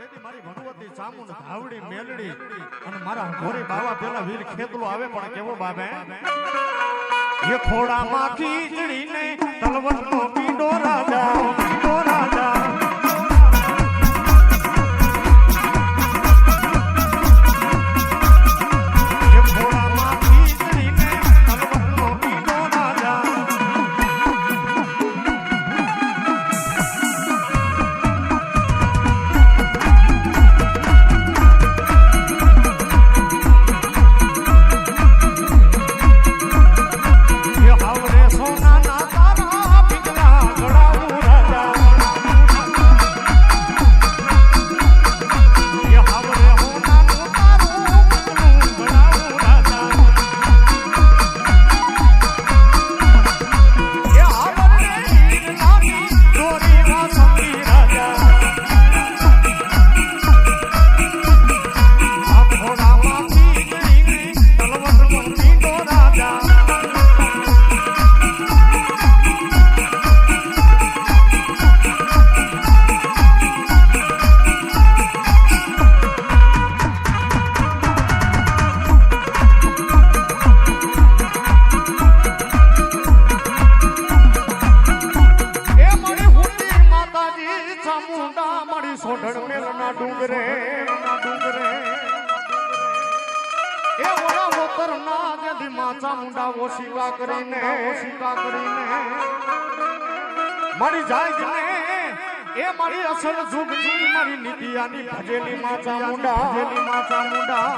તેથી મારી ભગવતી સામુન ધાવડી મેલડી અને મારા ઘોરે બાવા પેલા વીર ખેતલો આવે પણ કેવો બાબે એ ખોડામાં ખીચડીને તલવરનો પીડો રાજા ઓશિકા કરીને મારી જાય ને એ મારી અસર જુગ જુગ મારી નિધિયાની ભજેલી માતા મુંડા. ભજેલી માતા મુંડા.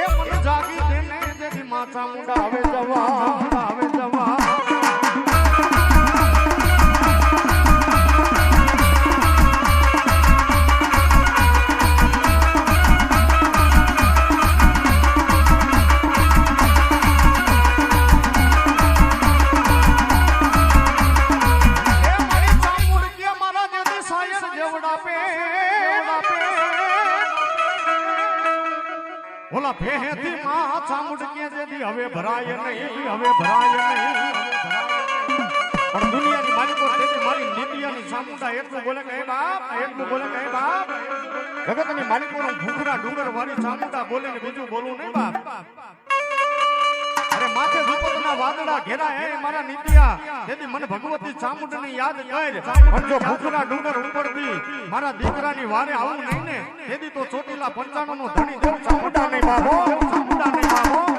એ મને જાગી દેને જેની માતા મુંડા. હવે જવા હવે જવા. ઓલા ભેહેથી માં ચામુંડકીએ જેથી હવે ભરાય નહીં હવે ભરાય નહીં. પણ દુનિયાની માલિકો તેથી મારી નીતિયાની ચામુંડા એટલું બોલે કે બાપ, એટલું બોલે કે બાપ. જગતની માલિકોનો ભૂખરા ડુંગર વાળી ચામુંડા બોલે ને બીજું બોલું નહીં, બાપ. અરે માથે વિપતના વાદળા ઘેરા હે, મારા નીતિયા તેથી મને ભગવતી ચામુંડની યાદ કર. પણ જો ભૂખના ડુંગર ઉપરથી મારા દીકરાની વારે આવું નહીં ને? તેથી તો ચોટીલા પંચાણું નો ધણી જો ચામુંડા નહીં બાબો ચામુંડા નહીં બાબો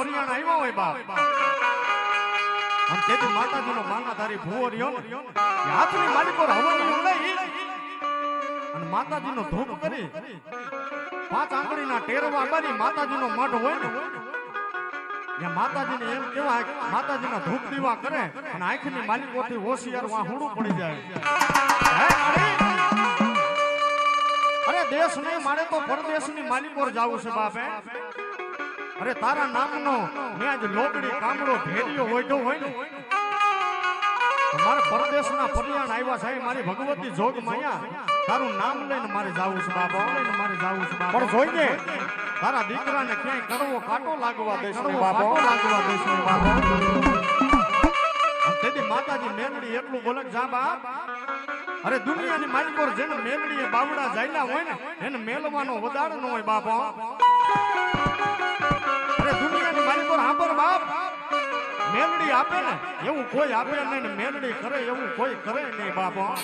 પરદેશના આવ્યા હોય બાપ. અને તેથી માતાજી નો માંગા તારી ભૂવો રહ્યો ને હાથની માલિકો અને માતાજીનો ધૂપ કરી, પાંચ આંગળીના ટેરવા કરી માતાજી નો મઠ હોય ને, ત્યાં માતાજીને એમ કેવાય માતાજીના ધૂપ દીવા કરે અને આંખની માલિકોથી હોશિયાર વાં હુડું પડી જાય. અરે દેશ નહીં મારે તો પરદેશની માલિકોર જાવું છે બાપે અરે તારા નામનો મેં આજ લોકડી કામડો ભેરિયો હોય હોય ને. મારા પરદેશના પરિયાણ આવ્યા છે મારી ભગવતી જોગ માયા. તારું નામ લઈને મારે જાવું છે બાબા લઈને મારે જાવું છે બાબા પણ જોઈને તારા દીકરાને ક્યાંય કરવો કાટો લાગવા દેશ ને બાબા લાગવા દેશ ને બાબા તેથી માતાજી મેલડી એટલું બોલક જા બાપ. અરે દુનિયાની માલિકોર જેને મેલડી બાવડા જાયલા હોય ને એને મેલવાનો વદાડ ન હોય બાપા. માલિકો હાંભર બાપ. મેલડી આપે ને, એવું કોઈ આપે નહીં ને મેલડી કરે, એવું કોઈ કરે નહીં બાપા.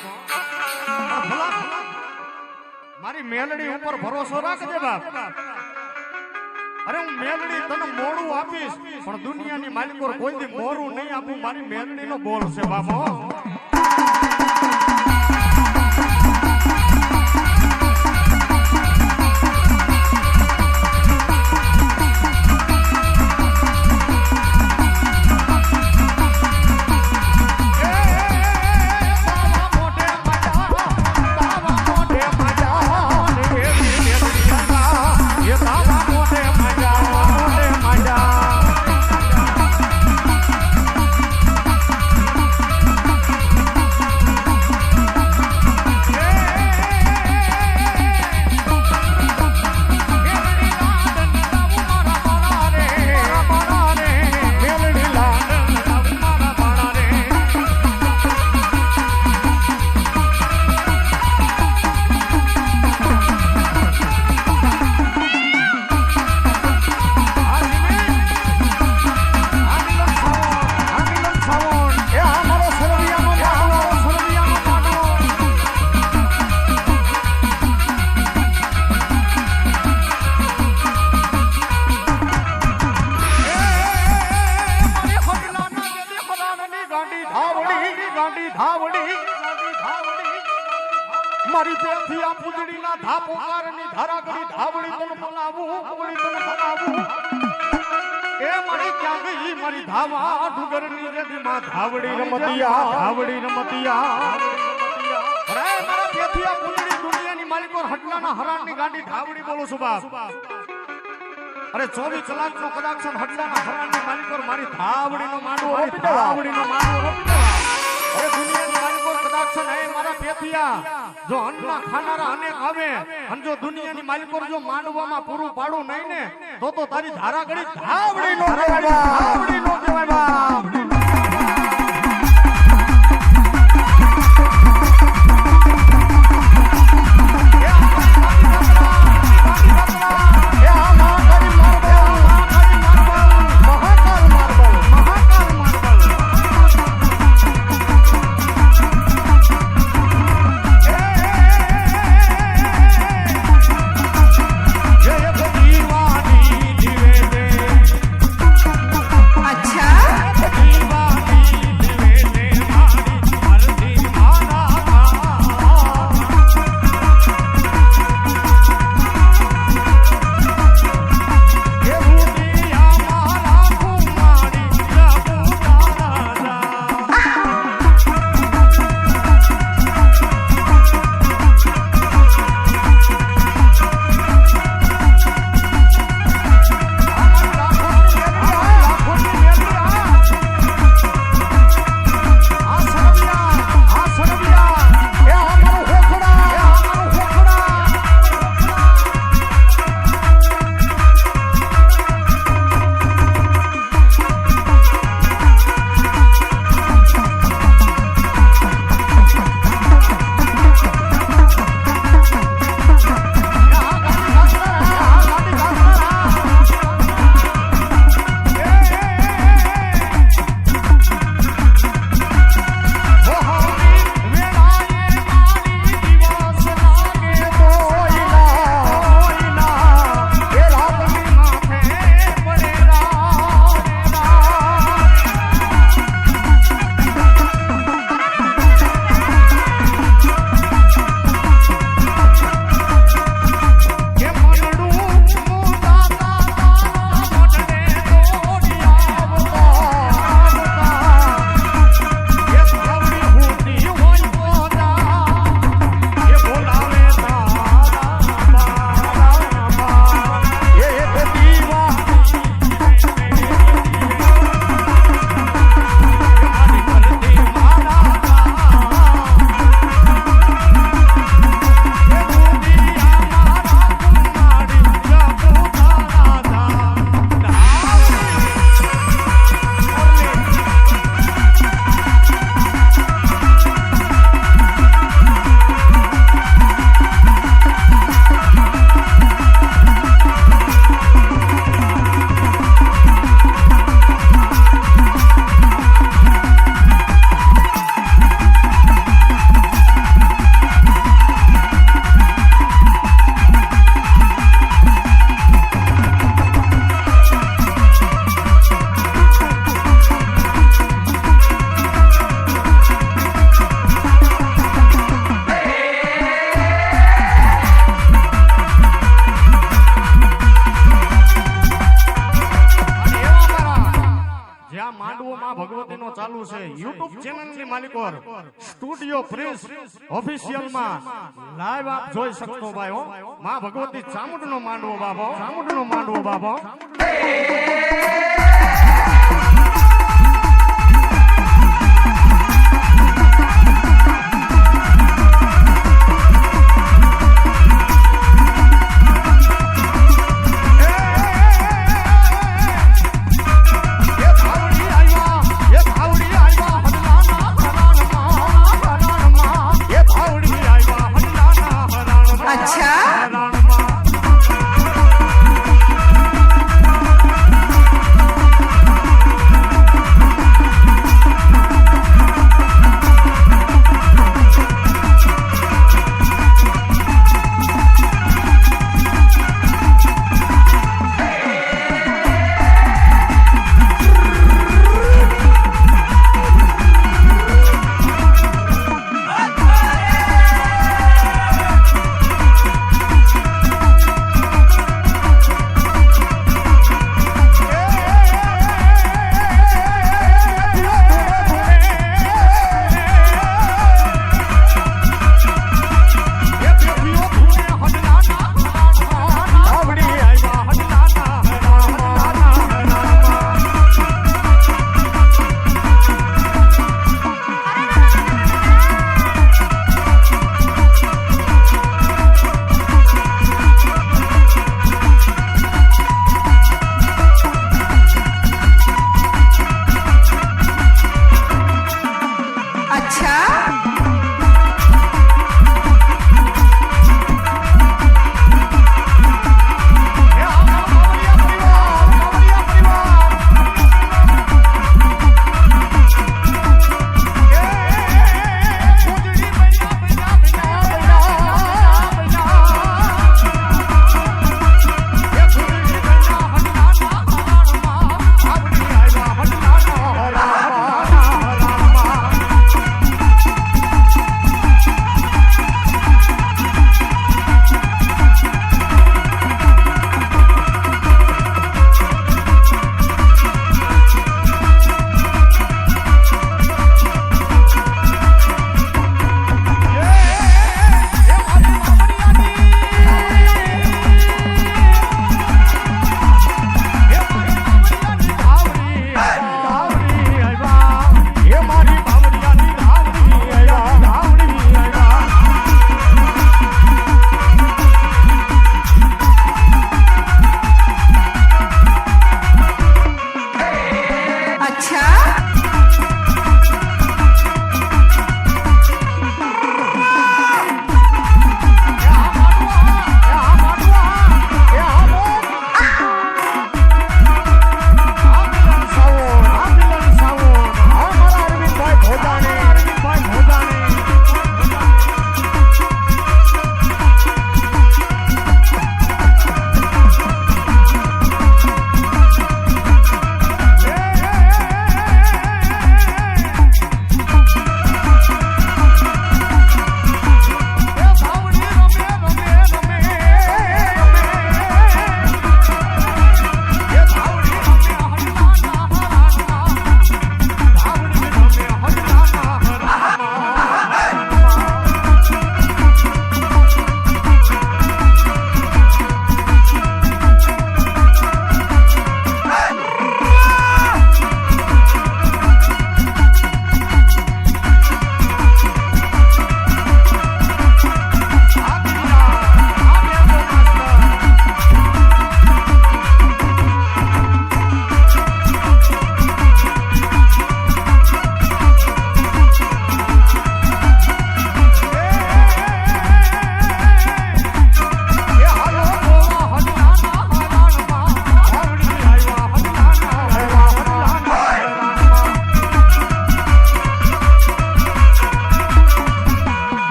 મારી મેલડી ઉપર ભરોસો રાખજે બાપ. અરે હું મેલડી તને મોડું આપીશ, પણ દુનિયાની માલિકો કોઈ દી મોરું નહીં આપું, મારી મેલડી નો બોલ છે બાપો મારી પ્રેમથી આ પૂજડીના ધાપોકારની ધારાગડી ધાવડી તને બોલાવું આવડી તને બોલાવું એ મારી ક્યાં ગઈ મારી ધાવા ડુગરની રેડીમાં ધાવડી રમતિયા ધાવડી રમતિયા અરે મારા પેથી આ પૂજડી દુનિયાની માલિકો હટલાના હરાણની ગાંડી ધાવડી બોલું છું બાપ. અરે ચોવીસ કલાક નો કદાચ હટલાના હરાણની માલિકો મારી ધાવડીનો નો માનવો ધાવડીનો નો માનવો. અરે દુનિયાની માલિકો કદાચ છે ને એ મારા પેથિયા જો અન્નના ખાનારા અનેક આવે, અને જો દુનિયાની માલિકો જો માંડવામાં પૂરું પાડું નહીં ને, તો તો તારી ધારાગડી ધાવડી નો ધાવડી નો કહેવાય. પ્રિન્સ ઓફિશિયલમાં લાઈવ આપ જોઈ શકશો ભાઈ હો. માં ભગવતી ચામુંડનો માંડવો બાબો ચામુંડનો માંડવો બાબો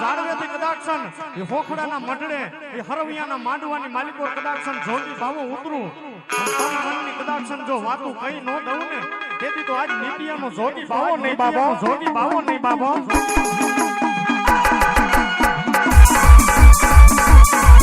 ઝાડવેથી કદાચ એ હોખડાના મઢડે માંડવાની માલિકો કદાચ છે ને જોગી બાવો ઉતરું. મનની વાતું કઈ ન દઉં ને આજ નીતિયાનો Thank.